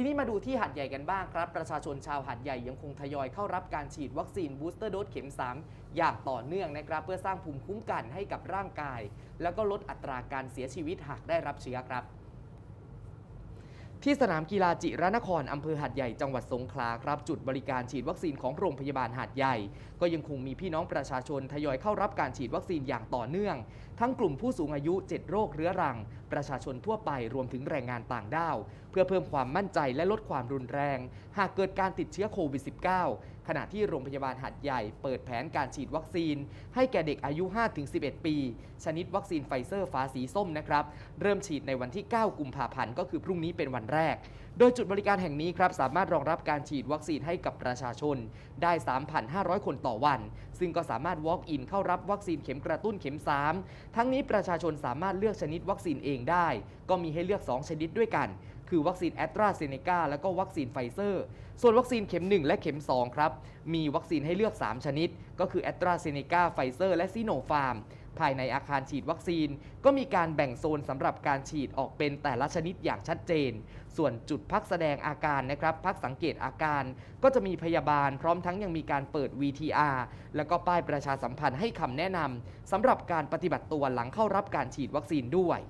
ทีนี้มาดูที่หัดใหญ่กันบ้างครับ ประชาชนชาวหัดใหญ่ยังคงทยอยเข้ารับการฉีดวัคซีนบูสเตอร์โดสเข็ม 3 อย่างต่อเนื่องนะครับ เพื่อสร้างภูมิคุ้มกันให้กับร่างกาย แล้วก็ลดอัตราการเสียชีวิตหากได้รับเชื้อครับ ที่สนามกีฬาจิรนครอำเภอหัดใหญ่จังหวัดสงขลาครับจุดบริการฉีดวัคซีนของโรงพยาบาลหัดใหญ่ ก็ยังคงมีพี่น้องประชาชนทยอยเข้ารับการฉีดวัคซีนอย่างต่อเนื่อง ทั้งกลุ่มผู้สูงอายุ 7 โรคเรื้อรัง ประชาชนทั่วไปรวมถึงแรงงานต่างด้าว เพื่อเพิ่มความมั่นใจและลดความรุนแรง หากเกิดการติดเชื้อโควิด -19 ขณะที่โรงพยาบาลหัดใหญ่เปิดแผนการฉีดวัคซีน ให้แก่เด็กอายุ 5-11 ปี ชนิดวัคซีนไฟเซอร์ฟ้าสีส้มนะครับ เริ่มฉีดในวันที่ 9 กุมภาพันธ์ก็คือพรุ่งนี้เป็นวันแรก โดยจุดบริการแห่งนี้ครับสามารถรองรับการฉีดวัคซีนให้กับประชาชน ได้ 3,500 คนต่อวัน ซึ่งก็สามารถ walk in เข้ารับวัคซีนเข็มกระตุ้นเข็ม 3 ทั้งนี้ประชาชนสามารถเลือกชนิดวัคซีนเองได้ ก็มีให้เลือก 2 ชนิดด้วยกัน คือวัคซีนแอตราเซเนกาและก็วัคซีนไฟเซอร์ ส่วนวัคซีนเข็ม 1 และเข็ม 2 ครับ มีวัคซีนให้เลือก 3 ชนิด ก็คือแอตราเซเนกาไฟเซอร์และซิโนฟาร์มภายในอาคารฉีดวัคซีน ก็มีการแบ่งโซนสำหรับการฉีดออกเป็นแต่ละชนิดอย่างชัดเจน ส่วนจุดพักแสดงอาการนะครับ พักสังเกตอาการ ก็จะมีพยาบาลพร้อมทั้งยังมีการเปิด VTR แล้วก็ป้ายประชาสัมพันธ์ให้คำแนะนำสำหรับการปฏิบัติตัวหลังเข้ารับการฉีดวัคซีนด้วย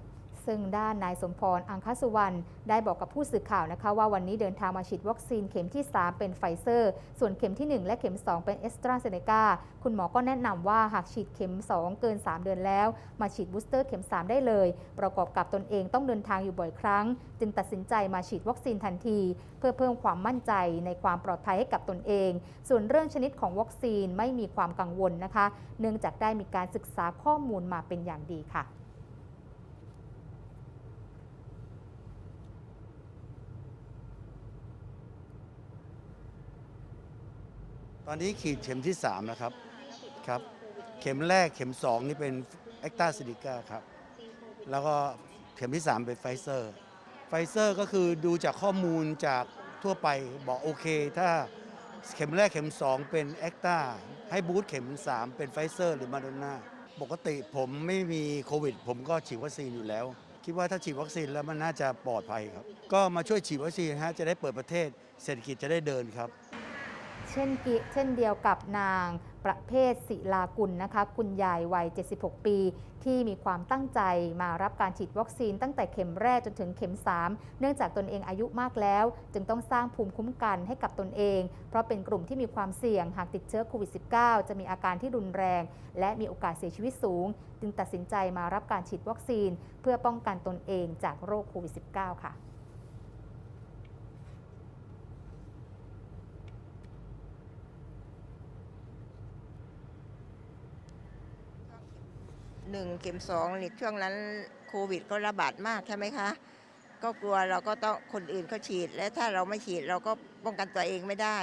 ซึ่งด้านนายสมพรอังคสุวรรณได้บอกกับผู้สื่อข่าวนะคะ ว่าวันนี้เดินทางมาฉีดวัคซีนเข็มที่ 3 เป็นไฟเซอร์ ส่วนเข็มที่ 1 และเข็ม 2 เป็นเอสตราเซเนกาคุณหมอก็แนะนำว่าหากฉีดเข็ม 2 เกิน 3 เดือนแล้ว มาฉีดบูสเตอร์เข็ม 3 ได้เลย ประกอบกับตนเองต้องเดินทางอยู่บ่อยครั้ง จึงตัดสินใจมาฉีดวัคซีนทันที เพื่อเพิ่มความมั่นใจในความปลอดภัยให้กับตนเอง ส่วนเรื่องชนิดของวัคซีนไม่มีความกังวลนะคะ เนื่องจากได้มีการศึกษาข้อมูลมาเป็นอย่างดีค่ะ ตอนนี้ขีดเข็มที่3นะครับครับ เข็มแรกเข็ม 2 นี่เป็นแอคตาซิลิก้าครับ แล้วก็เข็มที่ 3 เป็นไฟเซอร์ไฟเซอร์ก็คือดูจากข้อมูลจากทั่วไปบอกโอเค ถ้าเข็มแรกเข็ม 2 เป็นแอคตาให้บูสต์เข็ม 3 เป็นไฟเซอร์หรือมาโดน่าปกติผมไม่มีโควิด ผมก็ฉีดวัคซีนอยู่แล้ว คิดว่าถ้าฉีดวัคซีนแล้วมันน่าจะปลอดภัยครับ ก็มาช่วยฉีดวัคซีนฮะจะได้เปิดประเทศเศรษฐกิจจะได้เดินครับ เช่นเช่นเดียวกับนางประเภทศิลากุลนะคะคุณยายวัย 76 ปี ที่มีความตั้งใจมารับการฉีดวัคซีนตั้งแต่เข็มแรกจนถึงเข็ม 3 เนื่องจากตนเองอายุมากแล้ว จึงต้องสร้างภูมิคุ้มกันให้กับตนเอง เพราะเป็นกลุ่มที่มีความเสี่ยงหากติดเชื้อโควิด -19 จะมีอาการที่รุนแรง และมีโอกาสเสียชีวิตสูง จึงตัดสินใจมารับการฉีดวัคซีน เพื่อป้องกันตนเองจากโรคโควิด -19 ค่ะ หนึ่งเข็มสองนี่ช่วงนั้นโควิดก็ระบาดมากใช่ไหมคะ ก็กลัวเราก็ต้องคนอื่นเขาฉีด และถ้าเราไม่ฉีดเราก็ป้องกันตัวเองไม่ได้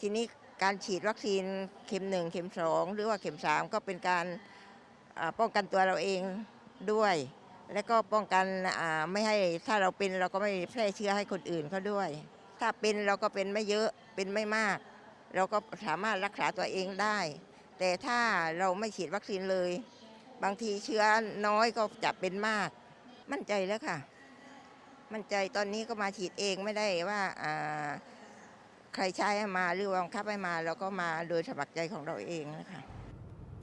ทีนี้การฉีดวัคซีนเข็มหนึ่งเข็มสองหรือว่าเข็มสามก็เป็นการป้องกันตัวเราเองด้วย และก็ป้องกันไม่ให้ถ้าเราเป็นเราก็ไม่แพร่เชื้อให้คนอื่นเขาด้วย ถ้าเป็นเราก็เป็นไม่เยอะเป็นไม่มาก เราก็สามารถรักษาตัวเองได้ แต่ถ้าเราไม่ฉีดวัคซีนเลย บางทีเชื้อน้อยก็จะเป็นมาก มั่นใจแล้วค่ะ มั่นใจตอนนี้ก็มาฉีดเองไม่ได้ว่าใครใช้มาหรือบังคับให้มาเราก็มาโดยสมัครใจของเราเองนะคะ